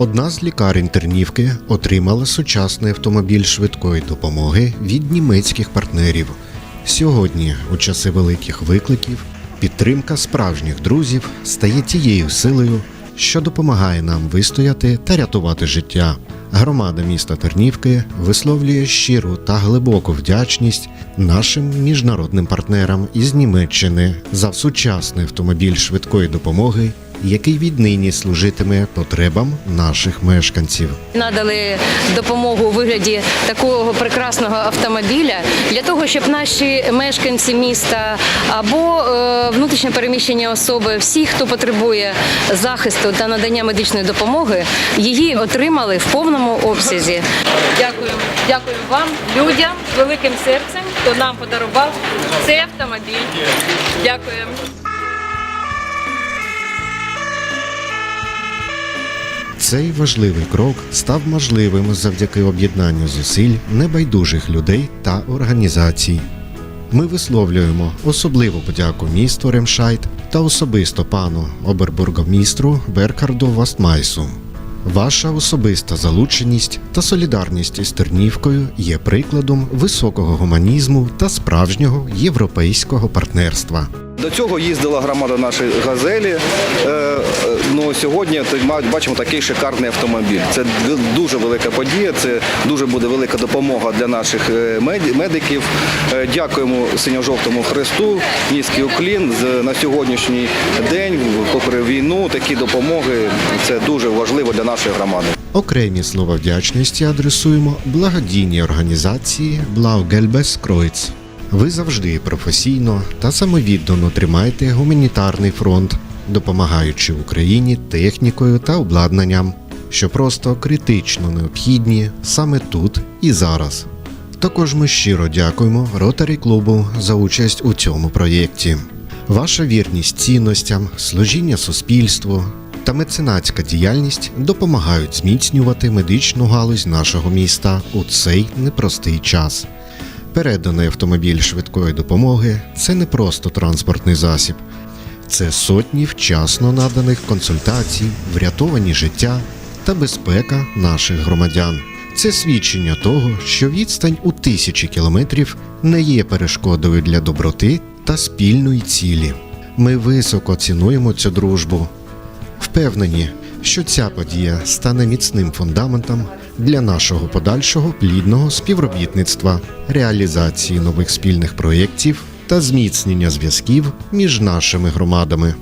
Одна з лікарень Тернівки отримала сучасний автомобіль швидкої допомоги від німецьких партнерів. Сьогодні, у часи великих викликів, підтримка справжніх друзів стає тією силою, що допомагає нам вистояти та рятувати життя. Громада міста Тернівки висловлює щиру та глибоку вдячність нашим міжнародним партнерам із Німеччини за сучасний автомобіль швидкої допомоги, який віднині служитиме потребам наших мешканців. Надали допомогу у вигляді такого прекрасного автомобіля для того, щоб наші мешканці міста або е, внутрішньо переміщені особи, всі, хто потребує захисту та надання медичної допомоги, її отримали в повному обсязі. Дякую, дякую вам, людям великим серцем, хто нам подарував цей автомобіль. Дякую. Цей важливий крок став можливим завдяки об'єднанню зусиль небайдужих людей та організацій. Ми висловлюємо особливу подяку місту Ремшайт та особисто пану обербургомістру Беркарду Вастмайсу. Ваша особиста залученість та солідарність із Тернівкою є прикладом високого гуманізму та справжнього європейського партнерства. До цього їздила громада нашої газелі. Е, е, Ну сьогодні бачимо такий шикарний автомобіль. Це дуже велика подія. Це дуже буде велика допомога для наших е, медиків. Дякуємо синьо-жовтому хресту. Низький уклін на сьогоднішній день, попри війну, такі допомоги це дуже важливо для нашої громади. Окремі слова вдячності адресуємо благодійній організації Блаугельбес Кройц. Ви завжди професійно та самовіддано тримаєте гуманітарний фронт, допомагаючи Україні технікою та обладнанням, що просто критично необхідні саме тут і зараз. Також ми щиро дякуємо Ротарі клубу за участь у цьому проєкті. Ваша вірність цінностям, служіння суспільству та меценатська діяльність допомагають зміцнювати медичну галузь нашого міста у цей непростий час. Переданий автомобіль швидкої допомоги це не просто транспортний засіб, це сотні вчасно наданих консультацій, врятовані життя та безпека наших громадян. Це свідчення того, що відстань у тисячі кілометрів не є перешкодою для доброти та спільної цілі. Ми високо цінуємо цю дружбу, впевнені, що ця подія стане міцним фундаментом для нашого подальшого плідного співробітництва, реалізації нових спільних проєктів та зміцнення зв'язків між нашими громадами.